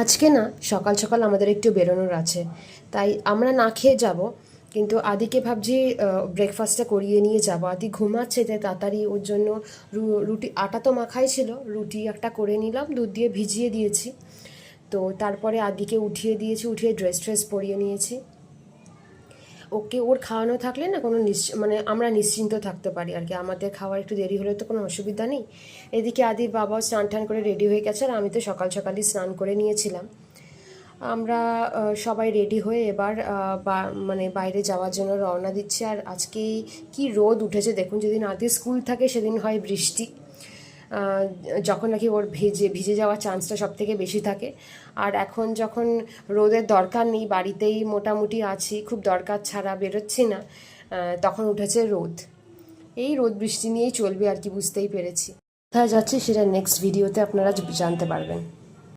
আজকে না, সকাল সকাল আমাদের একটু বেরোনোর আছে। তাই আমরা না খেয়ে যাব, কিন্তু আদিকে ভাবছি ব্রেকফাস্টটা করিয়ে নিয়ে যাব। আদি ঘুমাচ্ছে তাই তাড়াতাড়ি ওর জন্য রুটি, আটা তো মাখাই ছিল। রুটি একটা করে নিলাম, দুধ দিয়ে ভিজিয়ে দিয়েছি। তো তারপরে আদিকে উঠিয়ে দিয়েছি, উঠিয়ে ড্রেস ট্রেস পরিয়ে নিয়েছি। ওকে ওর খাওয়ানো থাকলে না কোনো নিশ্চ মানে আমরা নিশ্চিন্ত থাকতে পারি আর কি। আমাদের খাওয়ার একটু দেরি হলে তো কোনো অসুবিধা নেই। এদিকে আদির বাবাও স্নান টান করে রেডি হয়ে গেছে আর আমি তো সকাল সকালই স্নান করে নিয়েছিলাম। আমরা সবাই রেডি হয়ে এবার মানে বাইরে যাওয়ার জন্য রওনা দিচ্ছি। আর আজকে কি রোদ উঠেছে দেখুন যেদিন আদি স্কুল থাকে সেদিন হয় বৃষ্টি। যখন নাকি ওর ভেজে, ভিজে যাওয়ার চান্সটা সব থেকে বেশি থাকে। আর এখন যখন রোদের দরকার নেই, বাড়িতেই মোটামুটি আছি, খুব দরকার ছাড়া বেরোচ্ছি না তখন উঠেছে রোদ। এই রোদ বৃষ্টি নিয়েই চলবে আর কি, বুঝতেই পেরেছি। কোথায় যাচ্ছি সেটা নেক্সট ভিডিওতে আপনারা জানতে পারবেন।